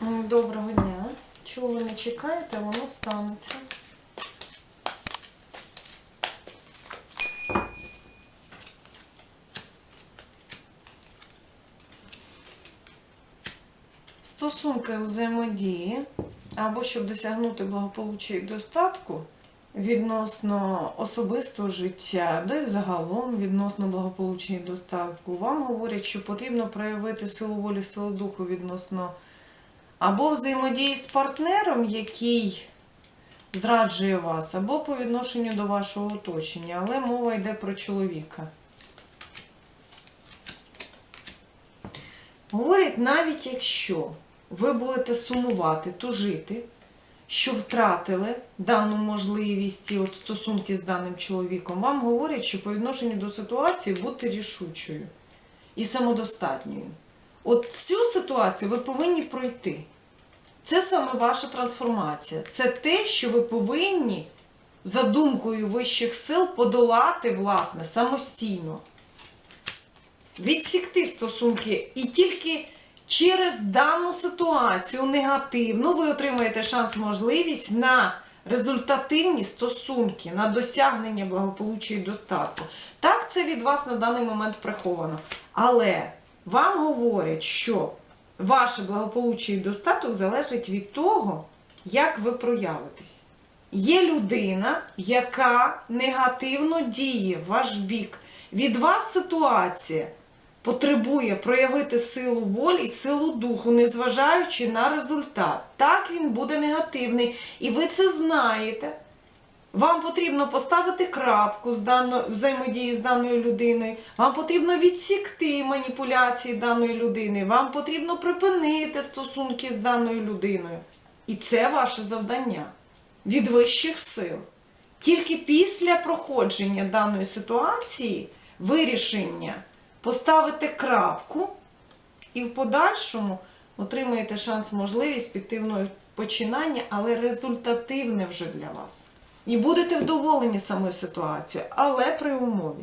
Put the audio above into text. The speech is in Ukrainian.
Доброго дня. Чого ви не чекаєте, воно станеться. Стосунки взаємодії або щоб досягнути благополуччя і достатку відносно особистого життя, де загалом відносно благополуччя і достатку, вам говорять, що потрібно проявити силу волі, силу духу відносно або взаємодії з партнером, який зраджує вас, або по відношенню до вашого оточення. Але мова йде про чоловіка. Говорять, навіть якщо ви будете сумувати, тужити, що втратили дану можливість і от стосунки з даним чоловіком, вам говорять, що по відношенню до ситуації будьте рішучою і самодостатньою. От цю ситуацію ви повинні пройти. Це саме ваша трансформація. Це те, що ви повинні за думкою вищих сил подолати, власне, самостійно. Відсікти стосунки і тільки через дану ситуацію негативну ви отримаєте шанс, можливість на результативні стосунки, на досягнення благополуччя і достатку. Так, це від вас на даний момент приховано. Але вам говорять, що ваше благополуччя і достаток залежить від того, як ви проявитесь. Є людина, яка негативно діє в ваш бік. Від вас ситуація потребує проявити силу волі і силу духу, незважаючи на результат. Так він буде негативний. І ви це знаєте. Вам потрібно поставити крапку з дано, взаємодії з даною людиною. Вам потрібно відсікти маніпуляції даної людини. Вам потрібно припинити стосунки з даною людиною. І це ваше завдання від вищих сил. Тільки після проходження даної ситуації вирішення поставите крапку і в подальшому отримаєте шанс, можливість піти в починання, але результативне вже для вас. І будете вдоволені самою ситуацією, але при умові.